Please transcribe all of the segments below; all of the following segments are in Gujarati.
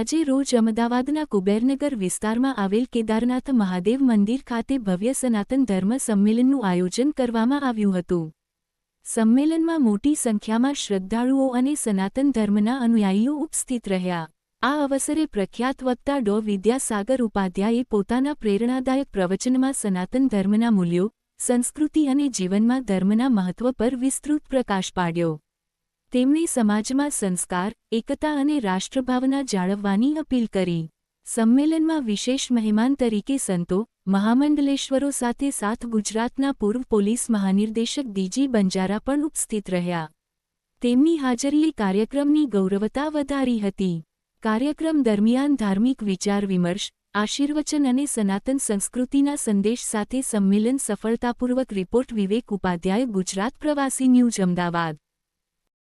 આજે રોજ અમદાવાદના કુબેરનગર વિસ્તારમાં આવેલ કેદારનાથ મહાદેવ મંદિર ખાતે ભવ્ય સનાતન ધર્મ સંમેલનનું આયોજન કરવામાં આવ્યું હતું. સંમેલનમાં મોટી સંખ્યામાં શ્રદ્ધાળુઓ અને સનાતન ધર્મના અનુયાયીઓ ઉપસ્થિત રહ્યા. આ અવસરે પ્રખ્યાત વક્તા ડો. વિદ્યાસાગર ઉપાધ્યાયે પોતાના પ્રેરણાદાયક પ્રવચનમાં સનાતન ધર્મના મૂલ્યો, સંસ્કૃતિ અને જીવનમાં ધર્મના મહત્વ પર વિસ્તૃત પ્રકાશ પાડ્યો. તેમણે સમાજમાં સંસ્કાર, એકતા અને રાષ્ટ્રભાવના જાળવવાની અપીલ કરી. સંમેલનમાં વિશેષ મહેમાન તરીકે સંતો, મહામંડલેશ્વરો સાથે સાથ ગુજરાતના પૂર્વ પોલીસ મહાનિર્દેશક ડીજી બંજારા પણ ઉપસ્થિત રહ્યા. તેમની હાજરીએ કાર્યક્રમની ગૌરવતા વધારી હતી. કાર્યક્રમ દરમિયાન ધાર્મિક વિચાર વિમર્શ, આશીર્વચન અને સનાતન સંસ્કૃતિના સંદેશ સાથે સંમેલન સફળતાપૂર્વક રિપોર્ટ વિવેક ઉપાધ્યાય ગુજરાત પ્રવાસી ન્યૂઝ અમદાવાદ.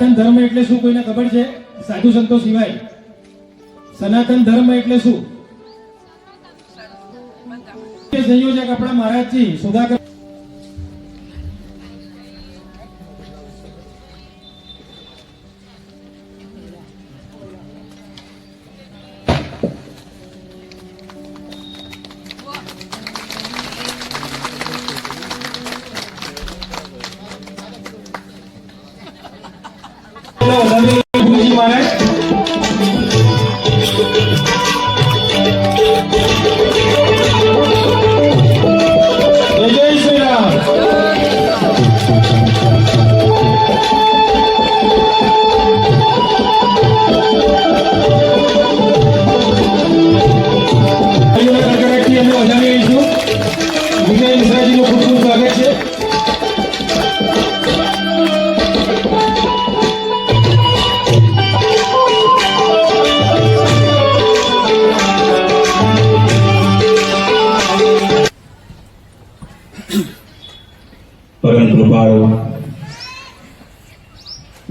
સનાતન ધર્મ એટલે શું? કોઈને ખબર છે? સાધુ સંતો સિવાય. સનાતન ધર્મ એટલે શું? સંયોજક આપણા મહારાજજી, સુધાકર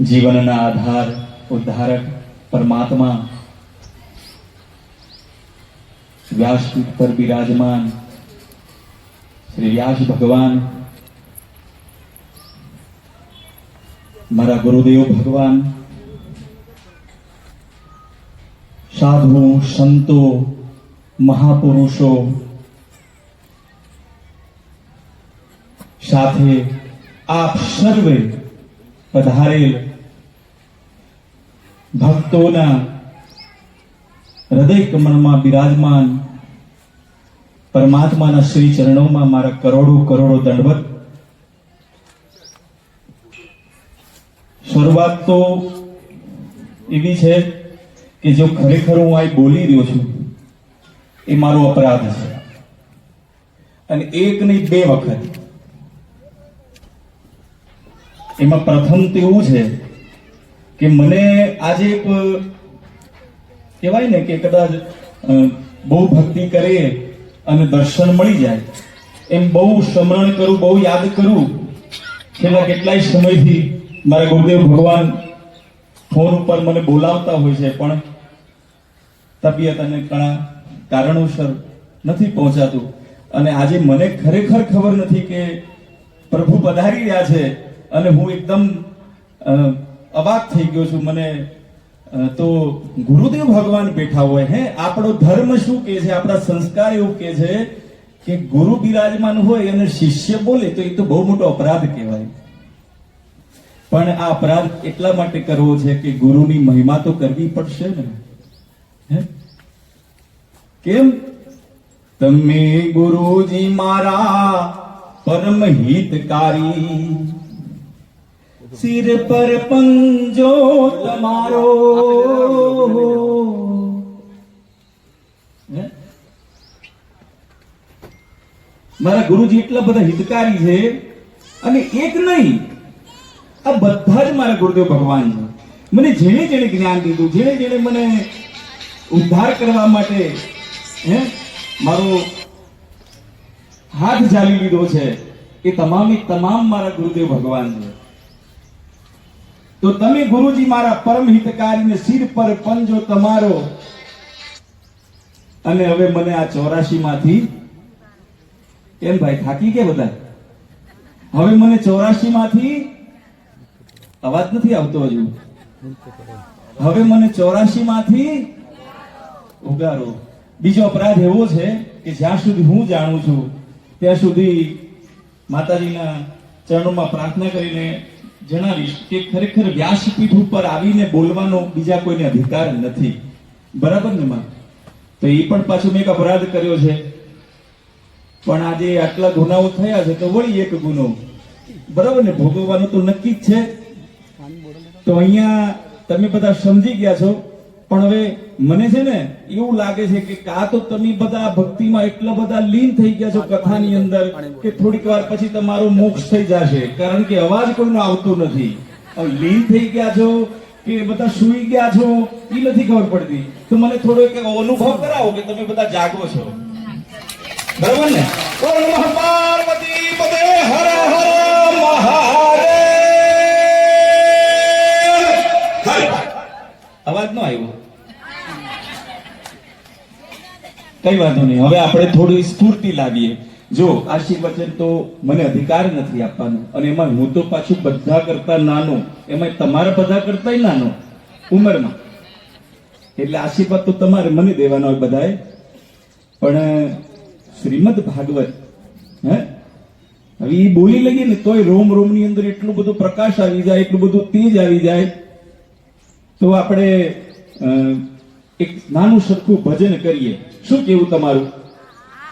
જીવનના આધાર ઉદ્ધારક પરમાત્મા વ્યાસપીઠ પર બિરાજમાન શ્રી વ્યાસ ભગવાન મારા ગુરુદેવ ભગવાન સાધુ સંતો મહાપુરુષો સાથે આપ સર્વે પધારેલ ભક્તોના હૃદય કમળમાં બિરાજમાન પરમાત્માના શ્રી ચરણોમાં મારા કરોડો કરોડો દંડવત શરૂઆત તો એવી છે કે જો ખરેખર હું આ બોલી રહ્યો છું, એ મારો અપરાધ છે. અને એક નહીં, બે વખત. એમાં પ્રથમ તેવું છે કે મને આજે એક, કહેવાય ને કે કદાચ બહુ ભક્તિ કરીએ અને દર્શન મળી જાય. એમ બહુ સ્મરણ કરું, બહુ યાદ કરું, છેલ્લા કેટલાય સમયથી મારા ગુરુદેવ ભગવાન ફોન ઉપર મને બોલાવતા હોય છે, પણ તબિયત અને ઘણા કારણોસર નથી પહોંચાતું. અને આજે મને ખરેખર ખબર નથી કે પ્રભુ પધારી રહ્યા છે અને હું એકદમ અવાક થઈ ગયો છું. મને તો ગુરુદેવ ભગવાન બેઠા હોય હે. આપણો ધર્મ શું કે છે? આપણા સંસ્કાર એવું કે છે કે ગુરુ બિરાજમાન હોય અને શિષ્ય બોલે તો એ તો બહુ મોટો અપરાધ કહેવાય. પણ આ અપરાધ એટલા માટે કરવો છે કે ગુરુની મહિમા તો કરવી પડશે ને. હે? કેમ? તમે ગુરુજી મારા પરમ હિતકારી સિર પર પંજો તમારો મારા ગુરુજી એટલા બધા હિતકારી છે અને એક નહીં, આ બધા જ મારા ગુરુદેવ ભગવાન છે. મને જેણે જેણે જ્ઞાન દીધું, જેણે જેણે મને ઉદ્ધાર કરવા માટે, હે, મારો હાથ જાળી લીધો છે, એ તમામે તમામ મારા ગુરુદેવ ભગવાન છે. તો તમે ગુરુજી મારા પરમ હિતકારીને શિર પર પંજો તમારો. અને હવે મને આ ચોરાશી માંથી કેમ ભાઈ, થાકી કે બધા? હવે મને ચોરાશી માંથી અવાજ નથી આવતો હજુ. હવે મને ચોરાશી માંથી ઉગારો. બીજો અપરાધ એવો છે કે જ્યાં સુધી હું જાણું છું, ત્યાં સુધી માતાજીના ચરણોમાં પ્રાર્થના કરીને જણાવીશ કે ખરેખર વ્યાસપીઠ ઉપર આવીને બોલવાનો બીજા કોઈને અધિકાર નથી. બરાબર ને, માં? તો એ પણ પાછું મેં એક અપરાધ કર્યો છે. પણ આજે આટલા ગુનાઓ થયા છે તો વળી એક ગુનો. બરાબર ને, ભોગવવાનું તો નક્કી જ છે. તો અહીંયા તમે બધા સમજી ગયા છો પણ હવે મને છે ને એવું લાગે છે કે કા તો તમે બધા ભક્તિમાં એટલા બધા લીન થઈ ગયા છો કથાની અંદર કે થોડીક વાર પછી તમારો મોક્ષ થઈ જશે. કારણ કે અવાજ કોઈનો આવતો નથી. લીન થઈ ગયા છો કે બધા સુઈ ગયા છો એ નથી ખબર પડતી. તો મને થોડો એક અનુભવ કરાવો કે તમે બધા જાગો છો. બરાબર ને? પાર્વતી પદે હર હર મહાદેવ. અવાજ નો આવ્યો. કઈ વાંધો નહીં. હવે આપણે થોડી સ્ફૂર્તિ લાવીએ. જો, આશીર્વચન તો મને અધિકાર નથી આપવાનો. અને એમાં હું તો પાછું બધા કરતા નાનો. એમાં તમારા બધા કરતા નાનો. ઉંમરમાં. એટલે આશીર્વાદ તો તમારે મને દેવાનો હોય બધાએ. પણ, શ્રીમદ ભાગવત, હે? હવે એ બોલી લઈએ ને તોય રોમ રોમની અંદર એટલું બધું પ્રકાશ આવી જાય, એટલું બધું તેજ આવી જાય. તો આપણે એક નાનું સરખું ભજન કરીએ. શું કેવું તમારું?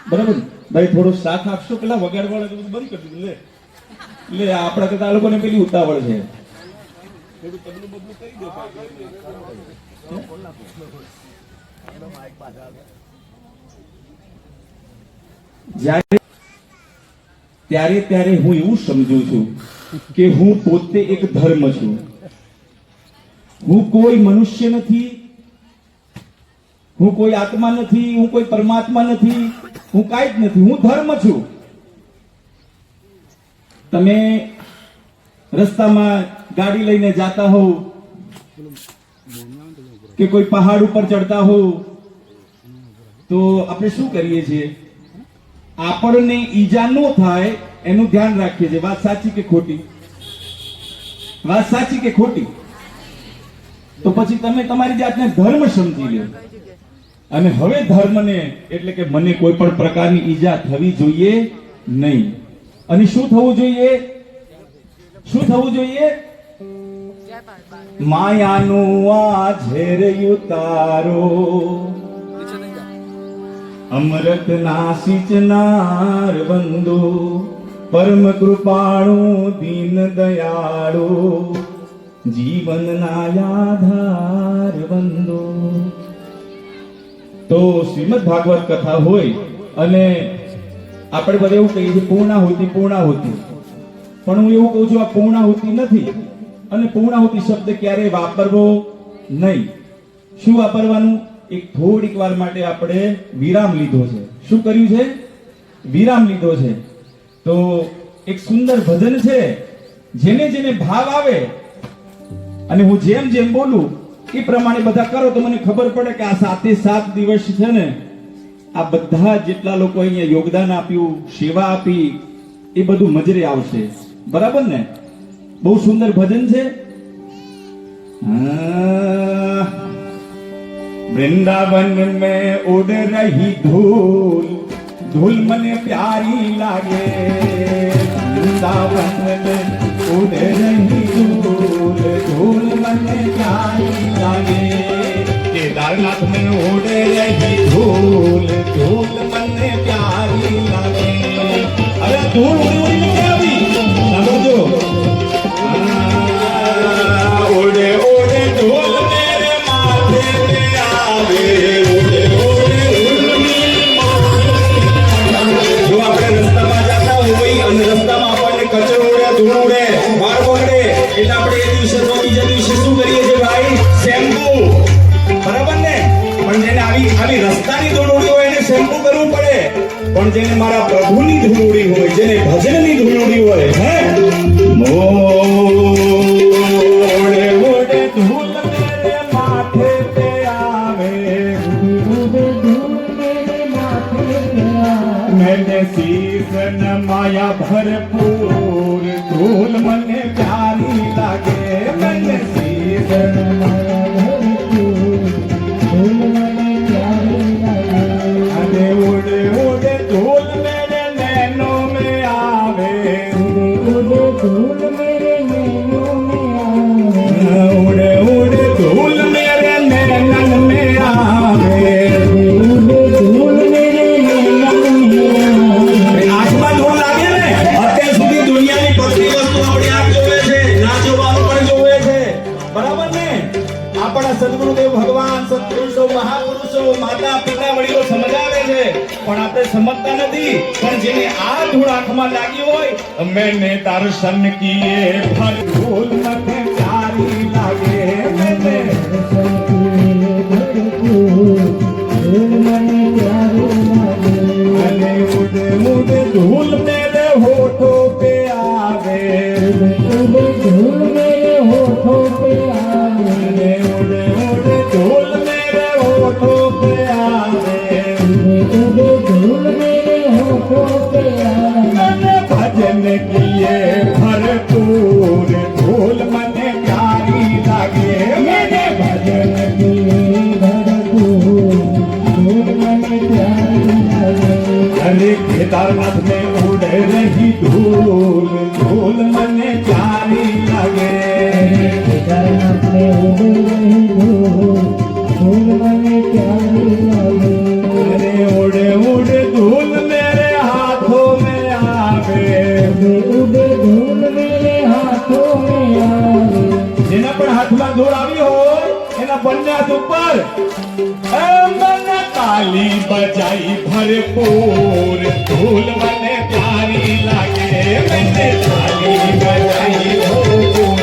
બરાબર? ભાઈ, થોડો સાથ આપશો? પેલા વગાડવાળા બધું બંધ કરી દીધું, લે. લે, આપણા કરતા લોકોને પેલી ઉતાવળ છે. ત્યારે ત્યારે હું એવું સમજુ છું કે હું પોતે એક ધર્મ છું. હું કોઈ મનુષ્ય નથી હું કોઈ આત્મા નથી, હું કોઈ પરમાત્મા નથી, હું કાંઈ જ નથી, હું ધર્મ છું. તમે રસ્તામાં ગાડી લઈને જાતા હો કે કોઈ પહાડ ઉપર ચડતા હો, તો આપણે શું કરીએ છીએ? આપણને ઈજા ન થાય, એનું ધ્યાન રાખીએ છીએ. વાત સાચી કે ખોટી? વાત સાચી કે ખોટી? તો પછી તમે તમારી જાતને ધર્મ સમજી લો. અને હવે ધર્મને, એટલે કે મને કોઈ પણ પ્રકારની ઈજા થવી જોઈએ નહીં. અને શું થવું જોઈએ? શું થવું જોઈએ? માયાનું આ ઝેર ઉતારો અમૃત ના સિંચનાર બંધુ, પરમ કૃપાળુ, દીન દયાળુ, જીવનના આધાર બંધુ. તો શ્રીમદ ભાગવત કથા હોય અને આપણે બધા એવું કહીએ છીએ, પૂર્ણાહુતિ પૂર્ણાહુતિ. પણ હું એવું કહું છું, આ પૂર્ણાહુતિ નથી. અને પૂર્ણાહુતિ શબ્દ ક્યારેય વાપરવો નહીં. શું વાપરવાનું? એક થોડીક વાર માટે આપણે વિરામ લીધો છે. શું કર્યું છે? વિરામ લીધો છે. તો એક સુંદર ભજન છે, જેને જેને ભાવ આવે, અને હું જેમ જેમ બોલું એ પ્રમાણે બધા કરો તો મને ખબર પડે કે આ સાતે સાત દિવસ છે ને, આ બધા જેટલા લોકો અહીંયા યોગદાન આપ્યું, સેવા આપી, એ બધું મજરે આવશે. બરાબર ને? બહુ સુંદર ભજન છે. વૃંદાવન મેં ઉડ રહી ધૂલ ધૂલ મને પ્યારી લાગે. વૃંદાવન મેં ઉડ રહી ધૂલ. નાથ ને ઓડે રહી ધૂલ ધૂલ મને પ્યારી લાગે. અરે ધૂળ ઉડી ઉડી ને આવી? સાંભળજો ઓડે ઓડે ધૂલ મેરે માથે પે આવે. રસ્તામાં આપણને કચરો ઉડે, ધૂળ ઉડે વાર પકડે એટલે આપણે એ દિવસે જેને મારા પ્રભુની ધૂળડી હોય, જેને ભજનની ધૂળડી હોય, હે? મેને શીર્ષ માયા ભરપૂર ધૂલ મને ઉડે પણ આપણે સમજતા નથી. પણ જેને આ ધૂળ આંખમાં લાગી હોય, મેને દર્શન કીએ ફર ભૂલ મને પ્યારી લાગે. મેને ઉડે ઉડે ધૂલ મેરે રાત મે ઉડે રહી ધૂલ ધૂલ મને પ્યારી લાગે રાત મે ઉડે રહી ધૂલ ધૂલ મને પ્યારી લાગે રે ઉડે ઉડે ધૂલ મેરે હાથો મે આવે ઉડે ધૂલ મેરે હાથો મે આવે જેના પણ હાથમાં ધૂળ આવી હોય એના બંને હાથ ઉપર એમ બંને તાલી બજાઈ ભરપૂર ઢોલ મને પ્યારી લાગે મને તાલી બજાઈ ભરપૂર